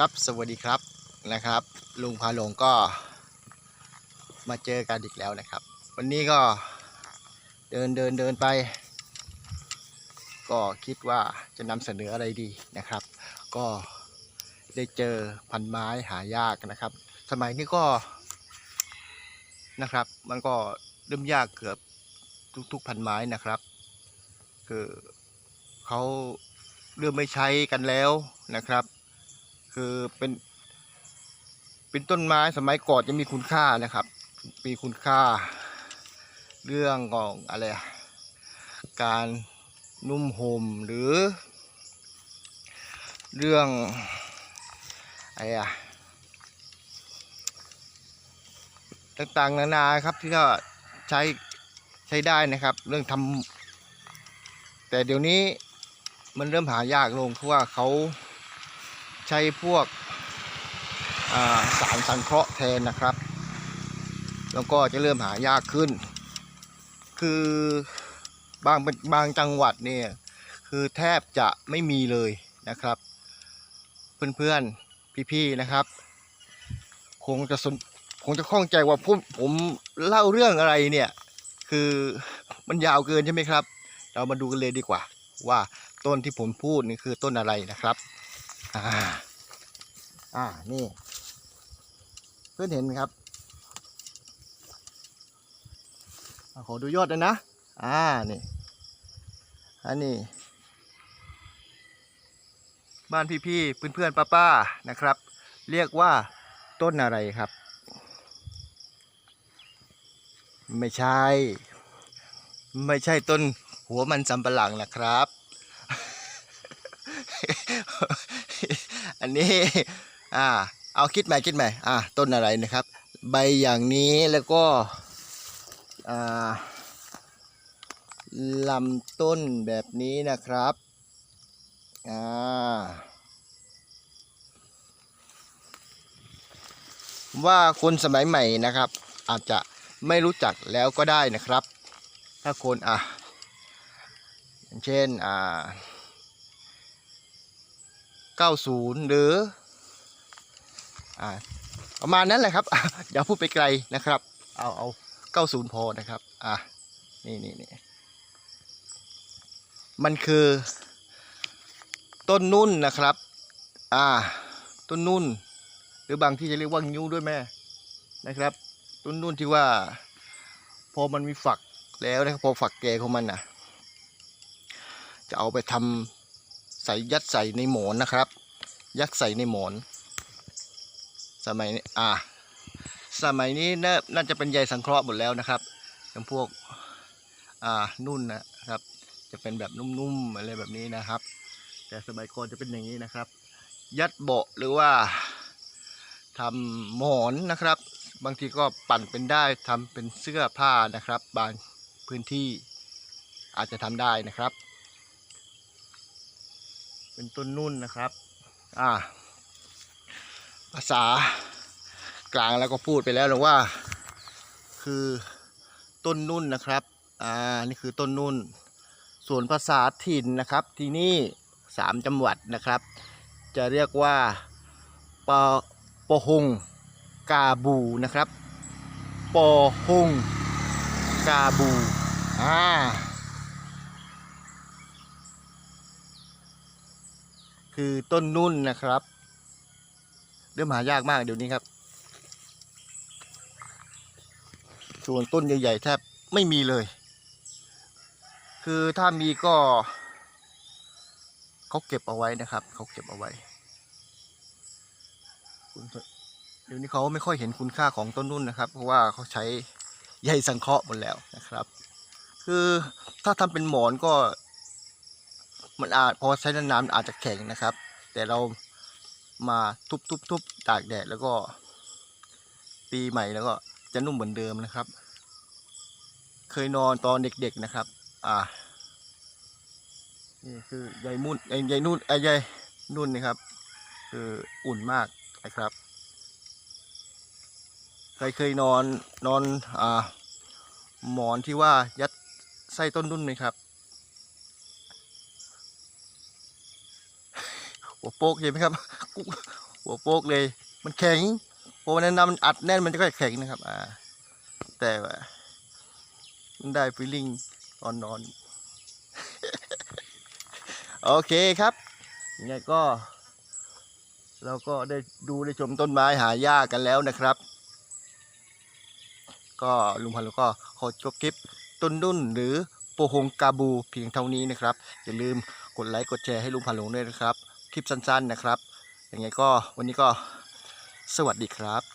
ครับสวัสดีครับนะครับ ลุงพาหลงก็มาเจอกันอีกแล้วนะครับ วันนี้ก็เดินเดินเดินไป ก็คิดว่าจะนำเสนออะไรดีนะครับ ก็ได้เจอพันไม้หายากนะครับ สมัยนี้ก็นะครับ มันก็เริ่มยากเกือบทุกๆพันไม้นะครับ คือเขาเริ่มไม่ใช้กันแล้วนะครับ คือเป็น เป็นต้นไม้สมัยก่อนจะมีคุณค่านะครับมีคุณค่า เรื่องของอะไรการนุ่มห่มหรือ เรื่องอะไรอะต่างๆนานาครับที่ก็ใช้ใช้ได้นะครับ เรื่องทำแต่เดี๋ยวนี้มันเริ่มหายากลงเพราะว่าเขา ใช้พวกสารสังเคราะห์แทนนะครับ แล้วก็จะเริ่มหายากขึ้น คือบางบางจังหวัดเนี่ยคือแทบจะไม่มีเลยนะครับ เพื่อนๆพี่ๆนะครับ คงจะสนคงจะข้องใจว่าผมผมเล่าเรื่องอะไรเนี่ย คือมันยาวเกินใช่ไหมครับ เรามาดูกันเลยดีกว่า ว่าต้นที่ผมพูดนี่คือต้นอะไรนะครับ อ่า อ่า นี่ เพื่อนเห็นไหมครับอ่าขอดูยอดเลยนะ อ่า นี่ อันนี้ บ้านพี่ๆ เพื่อนๆ ป้าๆ นะครับ เรียกว่าต้นอะไรครับ ไม่ใช่ ไม่ใช่ต้นหัวมันสำปะหลังนะครับ อันนี้ อ่า เอาคิดใหม่คิดใหม่ อ่า ต้นอะไรนะครับ ใบอย่างนี้แล้วก็ อ่าลำต้นแบบนี้นะครับ อ่า ว่าคนสมัยใหม่นะครับ อาจจะไม่รู้จักแล้วก็ได้นะครับ ถ้าคนอะอย่าเช่น อ่า 90 หรืออ่าประมาณนั้นแหละครับอย่าพูดไปไกลนะครับ เอาเอา 90 พอนะครับอะนี่นี่นี่มันคือต้นนุ่นนะครับ อ่า ต้นนุ่น หรือบางที่จะเรียกว่างิ้วด้วยแม่นะครับ ต้นนุ่นที่ว่า พอมันมีฝักแล้วนะครับพอฝักแก่ของมันนะจะเอาไปทำ ใส่ยัดใส่ในหมอนนะครับ ยัดใส่ในหมอน สมัยนี้อ่าสมัยนี้น่าจะเป็นใยสังเคราะห์หมดแล้วนะครับอย่างพวกอ่านุ่นนะครับ จะเป็นแบบนุ่มๆอะไรแบบนี้นะครับ แต่สมัยก่อนจะเป็นอย่างนี้นะครับ ยัดเบาะหรือว่าทำหมอนนะครับ บางทีก็ปั่นเป็นได้ทำเป็นเสื้อผ้านะครับ บางพื้นที่อาจจะทำได้นะครับ เป็นต้นนุ่นนะครับ อ่า ภาษากลางแล้วก็พูดไปแล้วหรือว่า คือต้นนุ่นนะครับ อ่า นี่คือต้นนุ่น ส่วนภาษาถิ่นนะครับ ที่นี่สามจังหวัดนะครับ จะเรียกว่าปอปอหงกาบูนะครับ ปอหงกาบู อ่า คือต้นนุ่นนะครับ เริ่มหายากมากเดี๋ยวนี้ครับ ส่วนต้นใหญ่ๆแทบไม่มีเลย คือถ้ามีก็เขาเก็บเอาไว้นะครับเขาเก็บเอาไว้เดี๋ยวนี้เขาไม่ค่อยเห็นคุณค่าของต้นนุ่นนะครับ เพราะว่าเขาใช้ใยสังเคราะห์หมดแล้วนะครับ คือถ้าทำเป็นหมอนก็ มันอาจพอใช้นานๆอาจจะแข็งนะครับ แต่เรามาทุบๆๆตากแดดแล้วก็ ปีใหม่แล้วก็จะนุ่มเหมือนเดิมนะครับ เคยนอนตอนเด็กๆนะครับ อ่านี่คือใยมุ่นใยใยนุ่นไอ้ใยนุ่นนะครับ คืออุ่นมากนะครับใครเคยนอนนอนอ่าหมอนที่ว่ายัดไส้ต้นนุ่นไหมครับ หัวโป๊กเห็นไหมครับหัวโป๊กเลย มันแข็งเพราะวันนั้นำมันอัดแน่นมันจะก็แข็งนะครับ อ่า แต่ว่ามันได้ฟีลลิ่งตอนนอนโอเคครับยังไงก็เราก็ได้ดูได้ชมต้นไม้หายากกันแล้วนะครับ ก็ลุงพันธุ์แล้วก็ขอจบคลิปต้นนุ่นหรือโปหงกาบูเพียงเท่านี้นะครับ อย่าลืมกดไลค์กดแชร์ให้ลุงพันธุ์หลงด้วยนะครับ คลิปสั้นๆนะครับยังไงก็วันนี้ก็สวัสดีครับ